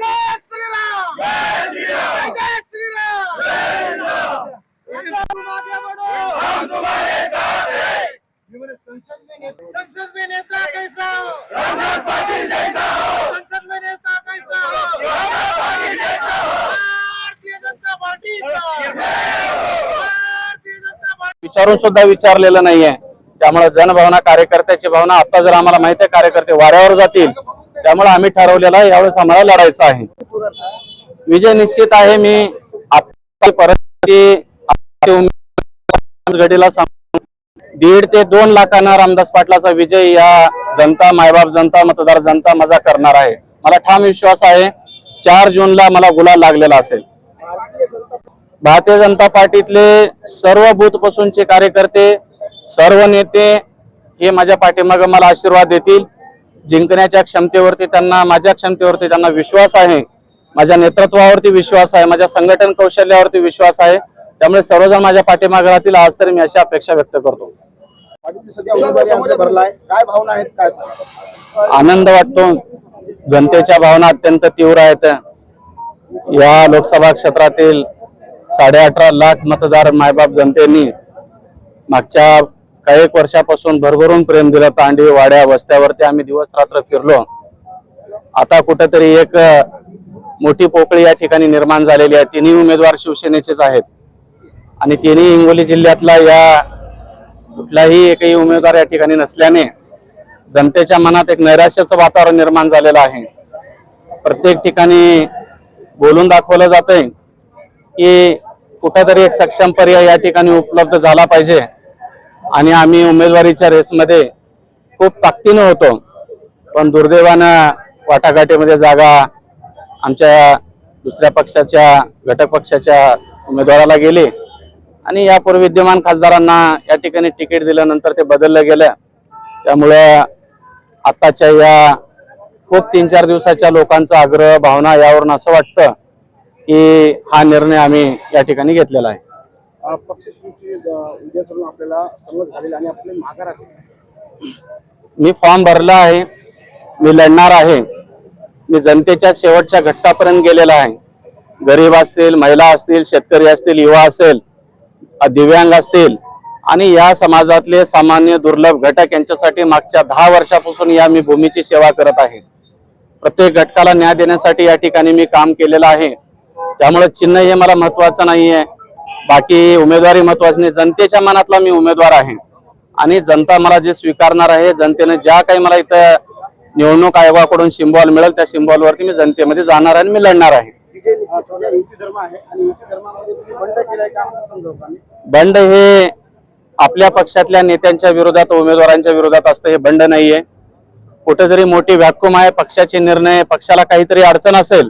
जय श्रीराम जय श्रीराम आगे बढ़ो संसद में नेता संसद में नेता कैसा हो संसद में नेता कैसा हो भारतीय जनता पार्टी भारतीय जनता पार्टी विचारून सुद्धा विचारलेलं नाहीये. त्यामुळे जनभावना कार्यकर्त्याची भावना आता जर आम्हाला माहिती आहे कार्यकर्ते वाऱ्यावर जातील. त्यामुळे आम्ही ठरवलेलं आहे यावेळेस आम्हाला लढायचं आहे. विजय निश्चित आहे मी आता परिस्थिती घडीला दीड ते दोन लाखांना रामदास पाटलाचा विजय या जनता मायबाप जनता मतदार जनता मजा करणार आहे. मला ठाम विश्वास आहे चार जूनला मला गुलाल लागलेला असेल. भारतीय जनता पार्टीतले सर्व बूथ पासूनचे कार्यकर्ते सर्व नेते हे माझ्या पाठीमागे मला आशीर्वाद देतील. जिंकण्याच्या क्षमतेवरती त्यांना माझ्या क्षमतेवरती त्यांना विश्वास आहे. माझ्या नेतृत्वावरती विश्वास आहे. माझ्या संघटन कौशल्यावरती विश्वास आहे. त्यामुळे सर्वजण माझ्या पाठीमागे राहतील. आज तरी मी अशी अपेक्षा व्यक्त करतो. काय भावना आहेत? काय आनंद वाटतो. जनतेच्या भावना अत्यंत तीव्र आहेत. या लोकसभा क्षेत्रातील साडेअठरा लाख मतदार मायबाप जनतेनी मागच्या काही एक वर्षापासून भरभरून प्रेम दिलं. तांडी वाड्या वस्त्यावरती आम्ही दिवस रात्र फिरलो. आता कुठेतरी एक मोठी पोकळी या ठिकाणी निर्माण झालेली आहे. तिन्ही उमेदवार शिवसेनेचेच आहेत. आणि तिन्ही हिंगोली जिल्ह्यातला या कुठलाही एकही उमेदवार या ठिकाणी नसल्याने जनतेच्या मनात एक नैराश्याचं वातावरण निर्माण झालेलं आहे. प्रत्येक ठिकाणी बोलून दाखवलं जातंय. की कुठंतरी एक सक्षम पर्याय या ठिकाणी उपलब्ध झाला पाहिजे. आणि आम्ही उमेदवारीच्या रेसमध्ये खूप ताकदीनं होतो. पण दुर्दैवानं वाटाघाटीमध्ये जागा आमच्या दुसऱ्या पक्षाच्या घटक पक्षाच्या उमेदवाराला गेली. आणि यापूर्वी विद्यमान खासदारांना या ठिकाणी तिकीट दिल्यानंतर ते बदललं गेलं त्यामुळं आत्ताच्या या खूप तीन चार दिवसाच्या लोकांचा आग्रह भावना यावरून असं वाटतं की हा निर्णय आम्ही या ठिकाणी घेतलेला आहे. अं, पक्षश्रीची उद्या करून आपल्याला समज झालेला आणि आपले माघार असेल. मी फॉर्म भरला आहे मी लढणार आहे मी जनतेच्या शेवटच्या घटकापर्यंत गेलेला आहे. गरीब असतील महिला असतील शेतकरी असतील युवा असेल दिव्यांग असतील आणि या समाजातले सामान्य दुर्लभ घटक यांच्यासाठी मागच्या दहा वर्षापासून या मी भूमीची सेवा करत आहे. प्रत्येक घटकाला न्याय देण्यासाठी या ठिकाणी मी काम केलेलं आहे. त्यामुळे चिन्ह हे मला महत्वाचं नाही आहे बाकी उमेदवारी महत्वाची नाही. जनतेच्या मनातला मी उमेदवार आहे. आणि जनता मला जे स्वीकारणार आहे जनतेने ज्या काही मला इथं निवडणूक आयोगाकडून सिम्बॉल मिळेल त्या सिम्बॉलवरती मी जनतेमध्ये जाणार आहे आणि मी लढणार आहे. बंड बंड हे आपल्या पक्षातल्या नेत्यांच्या विरोधात उमेदवारांच्या विरोधात असतं. हे बंड नाहीये. कुठेतरी मोठी व्याकुम आहे. पक्षाचे निर्णय पक्षाला काहीतरी अडचण असेल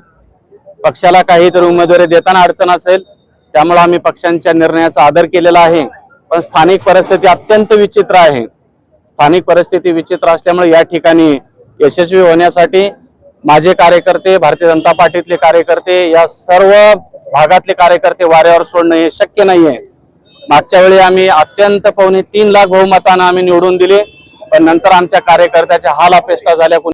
पक्षाला काहीतरी उमेदवारी देताना अडचण असेल त्यामुळे आम्ही पक्षांच्या निर्णयाचा आदर केलेला आहे. पण स्थानिक परिस्थिती अत्यंत विचित्र आहे. स्थानिक परिस्थिती विचित्र असल्यामुळे या ठिकाणी यशस्वी होण्यासाठी माझे कार्यकर्ते भारतीय जनता पार्टीतले कार्यकर्ते या सर्व भागातले कार्यकर्ते वाऱ्यावर सोडणं हे शक्य नाहीये. मागच्या वेळी आम्ही अत्यंत पावणे तीन लाख बहुमतानं आम्ही निवडून दिले पण नंतर आमच्या कार्यकर्त्याच्या हाल अपेष्टा झाल्या.